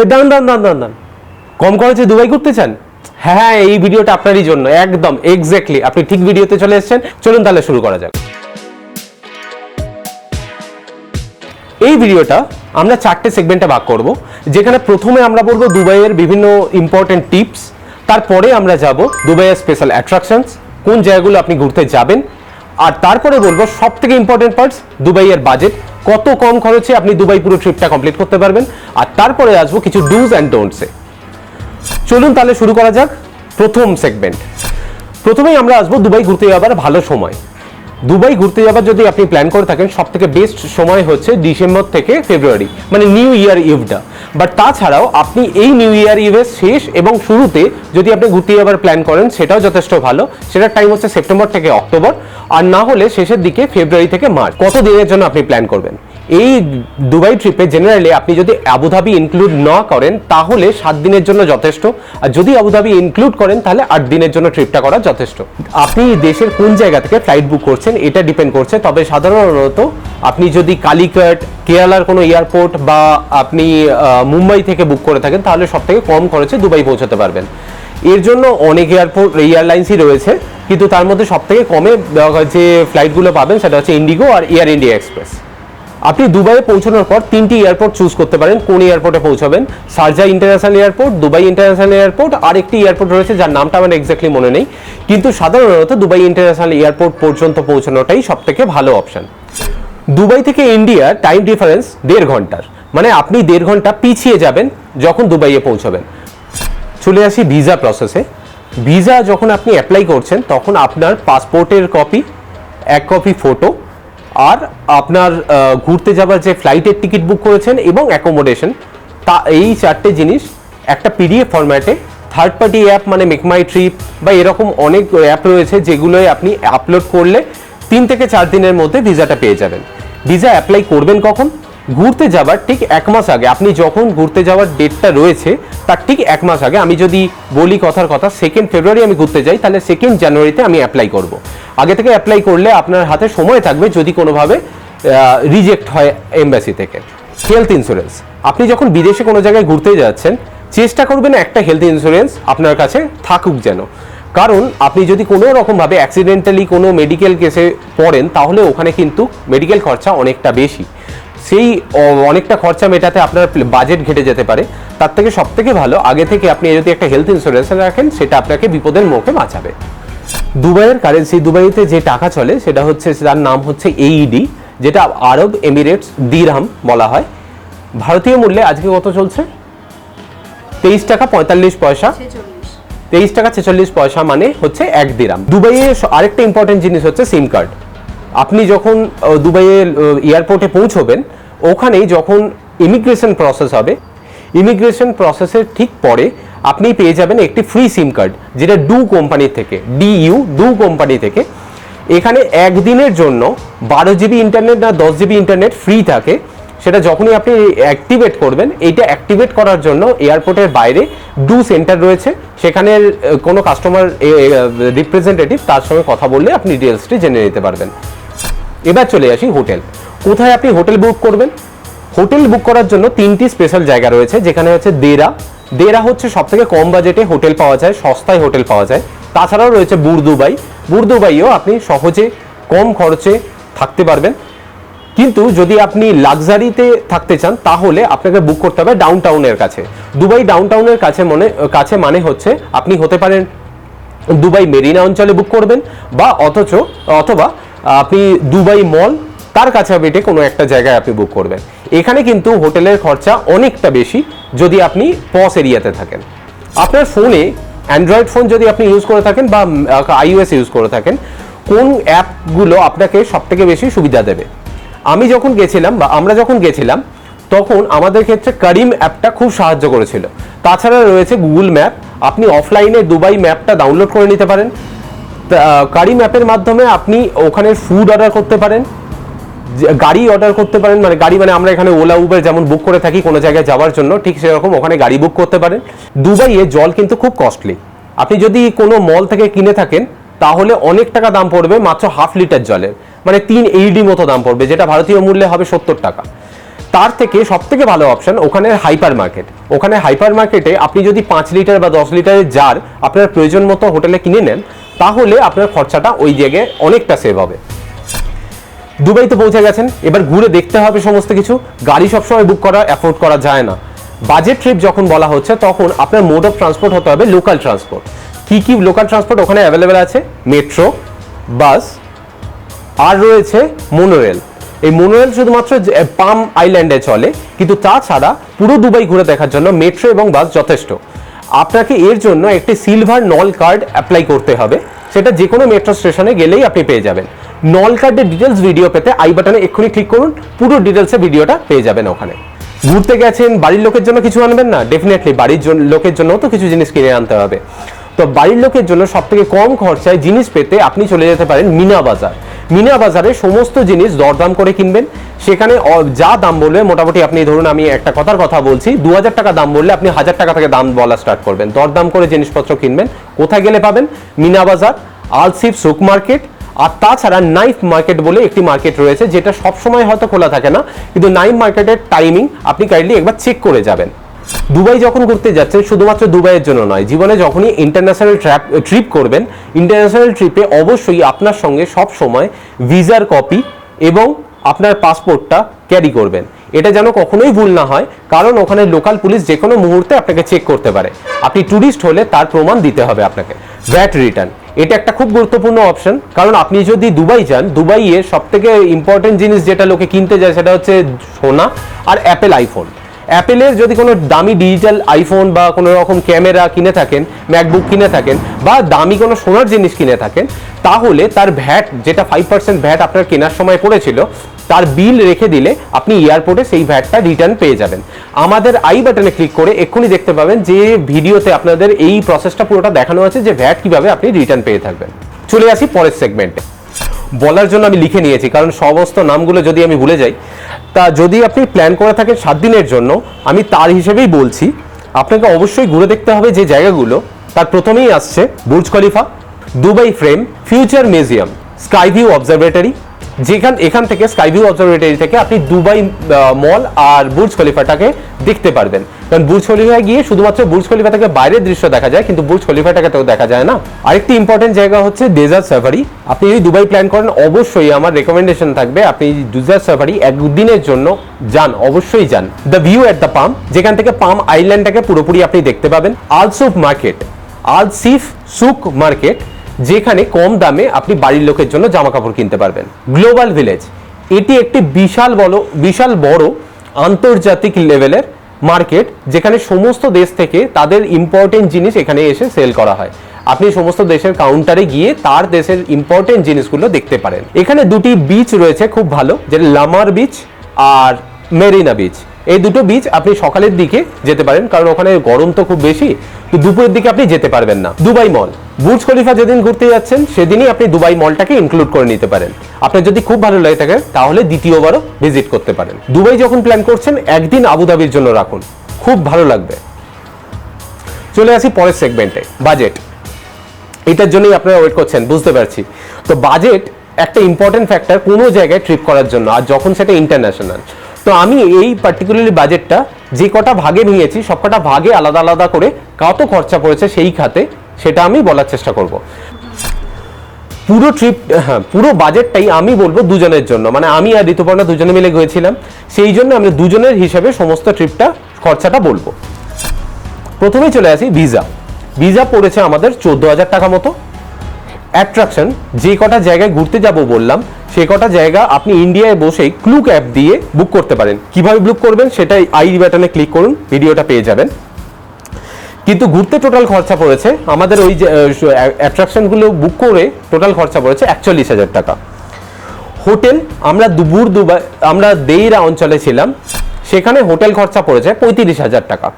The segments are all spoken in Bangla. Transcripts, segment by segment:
এ দান দান দান দান কম খরচে দুবাই ঘুরতে চান? হ্যাঁ এই ভিডিওটা আপনারই জন্য, একদম এক্স্যাক্টলি আপনি ঠিক ভিডিওতে চলে এসেছেন, চলুন তাহলে শুরু করা যাক। এই ভিডিওটা আমরা চারটে সেগমেন্টে ভাগ করব, যেখানে প্রথমে আমরা বলব দুবাইয়ের বিভিন্ন ইম্পর্টেন্ট টিপস তারপরে আমরা যাব দুবাইয়ের স্পেশাল অ্যাট্রাকশনস কোন জায়গাগুলো আপনি ঘুরতে যাবেন, আর তারপরে বলব সব থেকে ইম্পর্টেন্ট পার্টস দুবাইয়ের বাজেট কত কম খরচে আপনি দুবাই পুরো ট্রিপটা কমপ্লিট করতে পারবেন? আর তারপরে আসব কিছু ডুজ অ্যান্ড ডোন্টসে চলুন তাহলে শুরু করা যাক প্রথম সেগমেন্ট প্রথমেই আমরা আসব দুবাই ঘুরতে যাওয়ার ভালো সময়। দুবাই ঘুরতে যাবার যদি আপনি প্ল্যান করে থাকেন সব থেকে বেস্ট সময় হচ্ছে ডিসেম্বর থেকে ফেব্রুয়ারি মানে নিউ ইয়ার ইভটা বাট তাছাড়াও আপনি এই নিউ ইয়ার ইভের শেষ এবং শুরুতে যদি আপনি ঘুরতে যাবার প্ল্যান করেন, সেটাও যথেষ্ট ভালো। সেটার টাইম হচ্ছে সেপ্টেম্বর থেকে অক্টোবর। আর না হলে শেষের দিকে ফেব্রুয়ারি থেকে মার্চ। কত দিনের জন্য আপনি প্ল্যান করবেন? এই দুবাই ট্রিপে জেনারেলি আপনি যদি আবুধাবি ইনক্লুড না করেন, তাহলে সাত দিনের জন্য যথেষ্ট। আর যদি আবুধাবি ইনক্লুড করেন, তাহলে আট দিনের জন্য ট্রিপটা করা যথেষ্ট। আপনি দেশের কোন জায়গা থেকে ফ্লাইট বুক করছেন, এটা ডিপেন্ড করছে। তবে সাধারণত আপনি যদি কালিকাট, কেরালার কোনো এয়ারপোর্ট বা আপনি মুম্বাই থেকে বুক করে থাকেন, তাহলে সব থেকে কম খরচে দুবাই পৌঁছাতে পারবেন। এর জন্য অনেক এয়ারপোর্ট এয়ারলাইন্সই রয়েছে, কিন্তু তার মধ্যে সব থেকে কমে যে ফ্লাইটগুলো পাবেন, সেটা হচ্ছে ইন্ডিগো আর এয়ার ইন্ডিয়া এক্সপ্রেস আপনি দুবাইয়ে পৌঁছানোর পর তিনটি এয়ারপোর্ট চুজ করতে পারেন। কোন এয়ারপোর্টে পৌঁছাবেন? Sharjah international airport Dubai international airport আর একটি এয়ারপোর্ট রয়েছে যার নামটা আমার এক্স্যাক্টলি মনে নেই। কিন্তু সাধারণত দুবাই ইন্টারন্যাশনাল এয়ারপোর্ট পর্যন্ত পৌঁছানোটাই সব থেকে ভালো অপশন দুবাই থেকে ইন্ডিয়ার টাইম ডিফারেন্স দেড় ঘণ্টার। মানে আপনি দেড় ঘণ্টা পিছিয়ে যাবেন যখন দুবাইয়ে পৌঁছাবেন। চলে আসি ভিসা প্রসেসে ভিসা যখন আপনি অ্যাপ্লাই করছেন, তখন আপনার পাসপোর্টের কপি এক কপি ফটো আর আপনার ঘুরতে যাওয়ার যে ফ্লাইটের টিকিট বুক করেছেন এবং অ্যাকোমোডেশন তা এই চারটে জিনিস একটা পিডিএফ ফরম্যাটে থার্ড পার্টি অ্যাপ মানে মেক মাই ট্রিপ বা এরকম অনেক অ্যাপ রয়েছে যেগুলোয় আপনি আপলোড করলে তিন থেকে চার দিনের মধ্যে ভিসাটা পেয়ে যাবেন। ভিসা অ্যাপ্লাই করবেন কখন? ঘুরতে যাবার ঠিক এক মাস আগে, আপনি যখন ঘুরতে যাওয়ার ডেটটা রয়েছে, তার ঠিক এক মাস আগে আমি যদি বলি কথার কথা সেকেন্ড ফেব্রুয়ারি আমি ঘুরতে যাই, তাহলে সেকেন্ড জানুয়ারিতে আমি অ্যাপ্লাই করব। আগে থেকে অ্যাপ্লাই করলে আপনার হাতে সময় থাকবে যদি কোনোভাবে রিজেক্ট হয় এমবাসি থেকে। হেলথ ইন্স্যুরেন্স আপনি যখন বিদেশে কোনো জায়গায় ঘুরতে যাচ্ছেন, চেষ্টা করবেন একটা হেলথ ইন্স্যুরেন্স আপনার কাছে থাকুক যেন। কারণ আপনি যদি কোনো রকমভাবে অ্যাক্সিডেন্টালি কোনো মেডিকেল কেসে পড়েন, তাহলে ওখানে কিন্তু মেডিকেল খরচা অনেকটা বেশি। সেই অনেকটা খরচা মেটাতে আপনার বাজেট ঘেটে যেতে পারে। তার থেকে সব থেকে ভালো আগে থেকে আপনি যদি একটা হেলথ ইন্স্যুরেন্স রাখেন সেটা আপনাকে বিপদের মুখে বাঁচাবে। দুবাইয়ের কারেন্সি দুবাইতে যে টাকা চলে সেটা হচ্ছে তার নাম হচ্ছে এইডি যেটা আরব এমিরেটস দিরহাম বলা হয়। ভারতীয় মূল্যে আজকে কত চলছে? তেইশ টাকা পঁয়তাল্লিশ পয়সা। তেইশ টাকা ছেচল্লিশ পয়সা মানে হচ্ছে এক দিরাম দুবাইয়ে আরেকটা ইম্পর্টেন্ট জিনিস হচ্ছে সিম কার্ড আপনি যখন দুবাইয়ে এয়ারপোর্টে পৌঁছবেন, ওখানেই যখন ইমিগ্রেশন প্রসেস হবে ইমিগ্রেশন প্রসেসের ঠিক পরে আপনি পেয়ে যাবেন একটি ফ্রি সিম কার্ড যেটা ডু কোম্পানি থেকে ডিইউ ডু কোম্পানি থেকে। এখানে একদিনের জন্য বারো জিবি ইন্টারনেট না দশ জিবি ইন্টারনেট ফ্রি থাকে। সেটা যখনই আপনি অ্যাক্টিভেট করবেন এইটা অ্যাক্টিভেট করার জন্য এয়ারপোর্টের বাইরে ডু সেন্টার রয়েছে। সেখানে কোনো কাস্টমার রিপ্রেজেন্টেটিভ তার সঙ্গে কথা বললে আপনি ডিটেলসটি জেনে নিতে পারবেন। এবার চলে আসি হোটেল। কোথায় আপনি হোটেল বুক করবেন? হোটেল বুক করার জন্য তিনটি স্পেশাল জায়গা রয়েছে, যেখানে হচ্ছে দেরা। দেরা হচ্ছে সব থেকে কম বাজেটে হোটেল পাওয়া যায়, সস্তায় হোটেল পাওয়া যায়। তাছাড়াও রয়েছে বুরদুবাই। বুরদুবাইও আপনি সহজে কম খরচে থাকতে পারবেন। কিন্তু যদি আপনি লাক্সারিতে থাকতে চান, তাহলে আপনাকে বুক করতে হবে ডাউন টাউনের কাছে। দুবাই ডাউন টাউনের কাছে মনে, কাছে মানে হচ্ছে আপনি হতে পারেন দুবাই মেরিনা অঞ্চলে বুক করবেন বা অথচ, অথবা আপনি দুবাই মল, তার কাছাকাছি কোনো একটা জায়গায় আপনি বুক করবেন। এখানে কিন্তু হোটেলের খরচা অনেকটা বেশি যদি আপনি পস এরিয়াতে থাকেন। আপনার ফোনে অ্যান্ড্রয়েড ফোন যদি আপনি ইউজ করে থাকেন বা আইওএস ইউজ করে থাকেন, কোন অ্যাপগুলো আপনাকে সবথেকে বেশি সুবিধা দেবে? আমি যখন গেছিলাম বা আমরা যখন গেছিলাম, তখন আমাদের ক্ষেত্রে করিম অ্যাপটা খুব সাহায্য করেছিল। তাছাড়া রয়েছে গুগল ম্যাপ আপনি অফলাইনে দুবাই ম্যাপটা ডাউনলোড করে নিতে পারেন। কারিম ম্যাপের মাধ্যমে আপনি ওখানে ফুড অর্ডার করতে পারেন গাড়ি অর্ডার করতে পারেন মানে গাড়ি মানে আমরা এখানে ওলা, উবের যেমন বুক করে থাকি কোনো জায়গায় যাওয়ার জন্য, ঠিক সেরকম ওখানে গাড়ি বুক করতে পারেন। দুবাইয়ে জল কিন্তু খুব কস্টলি আপনি যদি কোনো মল থেকে কিনে থাকেন, তাহলে অনেক টাকা দাম পড়বে মাত্র হাফ লিটার জলের। মানে তিন এইডি মতো দাম পড়বে, যেটা ভারতীয় মূল্যে হবে সত্তর টাকা। তার থেকে সব থেকে ভালো অপশন ওখানে হাইপার মার্কেট ওখানে হাইপার মার্কেটে আপনি যদি পাঁচ লিটার বা দশ লিটারের জার আপনার প্রয়োজন মতো হোটেলে কিনে নেন তাহলে আপনার খরচাটা ওই জায়গায় অনেকটা সেভ হবে। দুবাইতে পৌঁছে গেছেন, এবার ঘুরে দেখতে হবে সমস্ত কিছু। গাড়ি সবসময় বুক করা অ্যাফোর্ড করা যায় না। বাজেট ট্রিপ যখন বলা হচ্ছে, তখন আপনার মোড অফ ট্রান্সপোর্ট হতে হবে লোকাল ট্রান্সপোর্ট কি কি লোকাল ট্রান্সপোর্ট ওখানে অ্যাভেলেবেল আছে? মেট্রো বাস আর রয়েছে মোনোরেল এই মোনোরেল শুধুমাত্র পাম আইল্যান্ডে চলে, কিন্তু তাছাড়া পুরো দুবাই ঘুরে দেখার জন্য মেট্রো এবং বাস যথেষ্ট। আপনাকে এর জন্য একটি সিলভার নল কার্ড অ্যাপ্লাই করতে হবে। সেটা যে কোনো মেট্রো স্টেশনে গেলেই আপনি পেয়ে যাবেন। নল কার্ডের ডিটেলস ভিডিও পেতে আই বাটনে এক্ষুনি ক্লিক করুন। পুরো ডিটেলসে ভিডিওটা পেয়ে যাবেন ওখানে। ঘুরতে গেছেন, বাড়ির লোকের জন্য কিছু আনবেন? না ডেফিনেটলি বাড়ির লোকের জন্য তো কিছু জিনিস কিনে আনতে হবে। তো বাড়ির লোকের জন্য সব থেকে কম খরচায় জিনিস পেতে আপনি চলে যেতে পারেন মিনা বাজার। মিনা বাজারে সমস্ত জিনিস দরদাম করে কিনবেন। সেখানে যা দাম বলবে, মোটামুটি আপনি ধরুন আমি একটা কথার কথা বলছি, দু হাজার টাকা দাম বললে আপনি হাজার টাকা থেকে দাম বলা স্টার্ট করবেন। দরদাম করে জিনিসপত্র কিনবেন, কোথায় গেলে পাবেন? মিনা বাজার আলসিফ সুক মার্কেট, আর তাছাড়া নাইফ মার্কেট বলে একটি মার্কেট রয়েছে, যেটা সবসময় হয়তো খোলা থাকে না, কিন্তু নাইফ মার্কেটের টাইমিং আপনি কাইন্ডলি একবার চেক করে যাবেন। দুবাই যখন ঘুরতে যাচ্ছেন, শুধুমাত্র দুবাইয়ের জন্য নয়, জীবনে যখনই ইন্টারন্যাশনাল ট্র্যাপ ট্রিপ করবেন ইন্টারন্যাশনাল ট্রিপে অবশ্যই আপনার সঙ্গে সব সময় ভিসার কপি এবং আপনার পাসপোর্টটা ক্যারি করবেন। এটা যেন কখনোই ভুল না হয়, কারণ ওখানে লোকাল পুলিশ যে কোনো মুহূর্তে আপনাকে চেক করতে পারে। আপনি ট্যুরিস্ট হলে তার প্রমাণ দিতে হবে আপনাকে ভ্যাট রিটার্ন এটা একটা খুব গুরুত্বপূর্ণ অপশন কারণ আপনি যদি দুবাই যান, দুবাইয়ে সব থেকে ইম্পর্টেন্ট জিনিস যেটা লোকে কিনতে যায় সেটা হচ্ছে সোনা আর অ্যাপেল আইফোন অ্যাপেলের যদি কোনো দামি ডিজিটাল আইফোন বা কোনো রকম ক্যামেরা কিনে থাকেন ম্যাকবুক কিনে থাকেন বা দামি কোনো সোনার জিনিস কিনে থাকেন, তাহলে তার ভ্যাট, যেটা ফাইভ পার্সেন্ট ভ্যাট আপনার কেনার সময় পড়েছিল, তার বিল রেখে দিলে আপনি এয়ারপোর্টে সেই ভ্যাটটা রিটার্ন পেয়ে যাবেন। আমাদের আই বাটনে ক্লিক করে এক্ষুনি দেখতে পাবেন যে ভিডিওতে আপনাদের এই প্রসেসটা পুরোটা দেখানো আছে যে ভ্যাট কীভাবে আপনি রিটার্ন পেয়ে থাকবেন। চলে আসি পরের সেগমেন্টে বলার জন্য আমি লিখে নিয়েছি, কারণ সমস্ত নামগুলো যদি আমি ভুলে যাই, তা যদি আপনি প্ল্যান করে থাকেন সাত দিনের জন্য, আমি তার হিসেবেই বলছি, আপনাকে অবশ্যই ঘুরে দেখতে হবে যে জায়গাগুলো, তার প্রথমেই আসছে Burj Khalifa, Dubai Frame, future museum skyview observatory যেখান এখান থেকে স্কাই ভিউ অবজারভেটরি থেকে আপনি দুবাই মল আর বুর্জ খলিফাটাকে দেখতে পারবেন। কারণ বুর্জ খলিফায় গিয়ে শুধুমাত্র বুর্জ খলিফা থেকে বাইরের দৃশ্য দেখা যায়, কিন্তু বুর্জ খলিফাটাকে তো দেখা যায় না। আরেকটি ইম্পর্টেন্ট জায়গা হচ্ছে ডেজার্ট সাফারি আপনি যদি দুবাই প্ল্যান করেন, অবশ্যই আমার রেকমেন্ডেশন থাকবে আপনি ডেজার্ট সাফারি একদিনের জন্য যান, অবশ্যই যান। The view at the Palm যেখান থেকে পাম আইল্যান্ডটাকে পুরোপুরি আপনি দেখতে পাবেন। আলসুফ মার্কেট আলসিফ সুক মার্কেট যেখানে কম দামে আপনি বাড়ির লোকের জন্য জামা কাপড় কিনতে পারবেন। গ্লোবাল ভিলেজ এটি একটি বিশাল বড় বিশাল বড় আন্তর্জাতিক লেভেলের মার্কেট, যেখানে সমস্ত দেশ থেকে তাদের ইম্পর্টেন্ট জিনিস এখানে এসে সেল করা হয়। আপনি সমস্ত দেশের কাউন্টারে গিয়ে তার দেশের ইম্পর্টেন্ট জিনিসগুলো দেখতে পারেন। এখানে দুটি বিচ রয়েছে খুব ভালো, যেটা লামার বিচ আর মেরিনা বিচ এই দুটো বিচ আপনি সকালের দিকে যেতে পারেন, কারণ ওখানে গরম তো খুব বেশি, তো দুপুরের দিকে আপনি যেতে পারবেন না। দুবাই মল বুর্জ খলিফা যেদিন ঘুরতে যাচ্ছেন, সেদিনই আপনি দুবাই মলটাকে ইনক্লুড করে নিতে পারেন। আপনার যদি খুব ভালো লাগে থাকে, তাহলে দ্বিতীয়বারও ভিজিট করতে পারেন। দুবাই যখন প্ল্যান করছেন, একদিন আবুধাবির জন্য রাখুন। খুব ভালো লাগবে। চলে আসি পরের সেগমেন্টে বাজেট এটার জন্যই আপনারা ওয়েট করছেন, বুঝতে পারছি। তো বাজেট একটা ইম্পর্টেন্ট ফ্যাক্টর কোনো জায়গায় ট্রিপ করার জন্য, আর যখন সেটা ইন্টারন্যাশনাল তো আমি এই পার্টিকুলারলি বাজেটটা যে কটা ভাগে নিয়েছি সব কটা ভাগে আলাদা আলাদা করে কত খরচা পড়েছে সেই খাতে সেটা আমি বলার চেষ্টা করব। পুরো ট্রিপ হ্যাঁ পুরো বাজেটটাই আমি বলব দুজনের জন্য। মানে আমি আর ঋতুপর্ণা দুজনে মিলে গিয়েছিলাম। সেই জন্য আমি দুজনের হিসেবে সমস্ত ট্রিপটা খরচাটা বলব। প্রথমেই চলে আসি ভিসা ভিসা পড়েছে আমাদের চোদ্দ হাজার টাকা মতো। অ্যাট্রাকশন যে কটা জায়গায় ঘুরতে যাব বললাম, সে কটা জায়গা আপনি ইন্ডিয়ায় বসেই ক্লুক অ্যাপ দিয়ে বুক করতে পারেন। কীভাবে বুক করবেন সেটাই আই বাটনে ক্লিক করুন ভিডিওটা পেয়ে যাবেন। কিন্তু ঘুরতে টোটাল খরচা পড়েছে। আমাদের ওই যে অ্যাট্রাকশনগুলো বুক করে টোটাল খরচা পড়েছে একচল্লিশ হাজার টাকা। হোটেল, আমরা দুপুর দুবাই আমরা দেইরা অঞ্চলে ছিলাম, সেখানে হোটেল খরচা পড়েছে পঁয়ত্রিশ হাজার টাকা।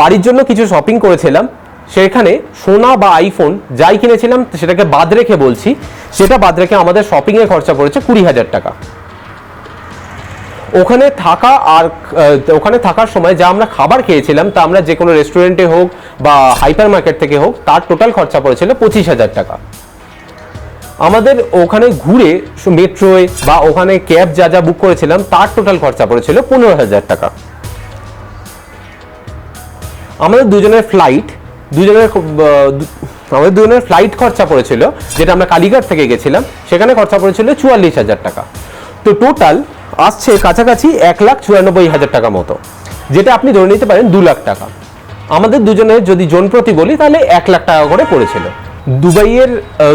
বাড়ির জন্য কিছু শপিং করেছিলাম, সেখানে সোনা বা আইফোন যাই কিনেছিলাম, সেটাকে বাদ রেখে বলছি, সেটা বাদ রেখে আমাদের শপিংয়ে খরচা পড়েছে কুড়ি হাজার টাকা। ওখানে থাকা আর ওখানে থাকার সময় যা আমরা খাবার খেয়েছিলাম তা আমরা যে কোনো রেস্টুরেন্টে হোক বা হাইপার মার্কেট থেকে হোক, তার টোটাল খরচা পড়েছিল পঁচিশ হাজার টাকা। আমাদের ওখানে ঘুরে মেট্রোয় বা ওখানে ক্যাব যা যা বুক করেছিলাম, তার টোটাল খরচা পড়েছিল পনেরো হাজার টাকা। আমাদের দুজনের ফ্লাইট দুজনের আমাদের দুজনের ফ্লাইট খরচা পড়েছিল, যেটা আমরা কালীঘাট থেকে গেছিলাম, সেখানে খরচা পড়েছিল চুয়াল্লিশ হাজার টাকা। তো টোটাল আসছে কাছাকাছি এক লাখ চুরানব্বই হাজার টাকা মতো, যেটা আপনি ধরে নিতে পারেন দু লাখ টাকা। আমাদের দুজনের যদি জন প্রতি বলি, তাহলে এক লাখ টাকা করে পড়েছিল। দুবাইয়ের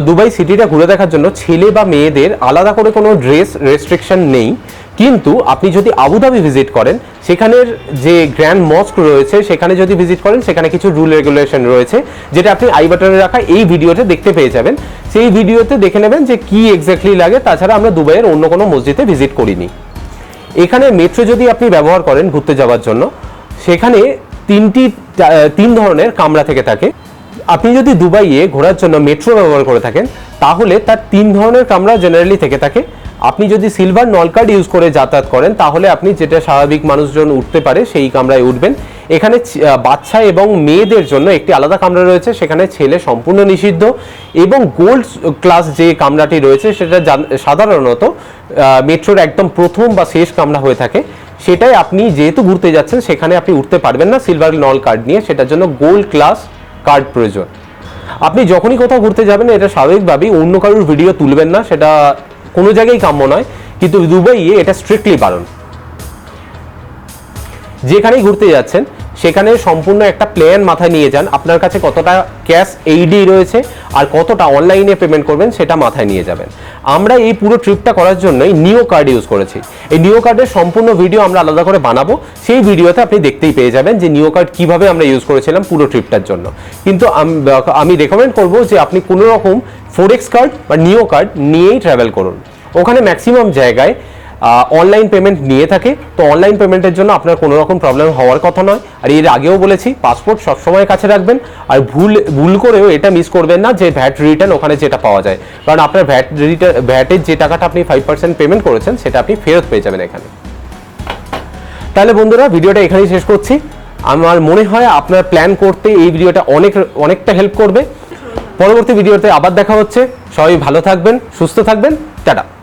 দুবাই সিটিটা ঘুরে দেখার জন্য ছেলে বা মেয়েদের আলাদা করে কোনো ড্রেস রেস্ট্রিকশন নেই। কিন্তু আপনি যদি আবুধাবি ভিজিট করেন, সেখানের যে গ্র্যান্ড মস্ক রয়েছে, সেখানে যদি ভিজিট করেন, সেখানে কিছু রুল রেগুলেশন রয়েছে, যেটা আপনি আই বাটনে রাখা এই ভিডিওতে দেখতে পেয়ে যাবেন। সেই ভিডিওতে দেখে নেবেন যে কি এক্স্যাক্টলি লাগে। তাছাড়া আমরা দুবাইয়ের অন্য কোনো মসজিদে ভিজিট করিনি। এখানে মেট্রো যদি আপনি ব্যবহার করেন ঘুরতে যাওয়ার জন্য, সেখানে তিনটি তিন ধরনের কামরা থেকে থাকে। আপনি যদি দুবাইয়ে ঘোরার জন্য মেট্রো ব্যবহার করে থাকেন, তাহলে তার তিন ধরনের কামরা জেনারেলি থেকে থাকে। আপনি যদি সিলভার নলকার্ড ইউজ করে যাতায়াত করেন, তাহলে আপনি যেটা স্বাভাবিক মানুষজন উঠতে পারে, সেই কামরায় উঠবেন। এখানে বাচ্চা এবং মেয়েদের জন্য একটি আলাদা কামরা রয়েছে, সেখানে ছেলে সম্পূর্ণ নিষিদ্ধ এবং গোল্ড ক্লাস যে কামরাটি রয়েছে, সেটা সাধারণত মেট্রোর একদম প্রথম বা শেষ কামরা হয়ে থাকে। সেটাই আপনি যেহেতু ঘুরতে যাচ্ছেন, সেখানে আপনি উঠতে পারবেন না সিলভার নল কার্ড নিয়ে, সেটার জন্য গোল্ড ক্লাস কার্ড প্রয়োজন। আপনি যখনই কোথাও ঘুরতে যাবেন, এটা স্বাভাবিকভাবেই অন্য কারোর ভিডিও তুলবেন না, সেটা কোনো জায়গায় কাম্য নয়, কিন্তু দুবাইয়ে এটা স্ট্রিক্টলি বারণ। যেখানেই ঘুরতে যাচ্ছেন সেখানে সম্পূর্ণ একটা প্ল্যান মাথায় নিয়ে যান, আপনার কাছে কতটা ক্যাশ এইডি রয়েছে আর কতটা অনলাইনে পেমেন্ট করবেন সেটা মাথায় নিয়ে যাবেন। আমরা এই পুরো ট্রিপটা করার জন্যই নিও কার্ড ইউজ করেছি। এই নিও কার্ডের সম্পূর্ণ ভিডিও আমরা আলাদা করে বানাবো। সেই ভিডিওতে আপনি দেখতেই পেয়ে যাবেন যে নিও কার্ড কীভাবে আমরা ইউজ করেছিলাম পুরো ট্রিপটার জন্য। কিন্তু আমি রেকমেন্ড করব যে আপনি কোনো রকম ফোরেক্স কার্ড বা নিও কার্ড নিয়েই ট্রাভেল করুন। ওখানে ম্যাক্সিমাম জায়গায় অনলাইন পেমেন্ট নিয়ে থাকে। তো অনলাইন পেমেন্টের জন্য আপনার কোনো রকম প্রবলেম হওয়ার কথা নয়। আর এর আগেও বলেছি পাসপোর্ট সবসময় কাছে রাখবেন। আর ভুল ভুল করেও এটা মিস করবেন না যে ভ্যাট রিটার্ন ওখানে যেটা পাওয়া যায়। কারণ আপনার ভ্যাট রিটার্ন ভ্যাটের যে টাকাটা আপনি ফাইভ পার্সেন্ট পেমেন্ট করেছেন, সেটা আপনি ফেরত পেয়ে যাবেন এখানে। তাহলে বন্ধুরা, ভিডিওটা এখানেই শেষ করছি। আমার মনে হয় আপনার প্ল্যান করতে এই ভিডিওটা অনেক, অনেকটা হেল্প করবে। পরবর্তী ভিডিওতে আবার দেখা হচ্ছে। সবাই ভালো থাকবেন, সুস্থ থাকবেন। টাটা।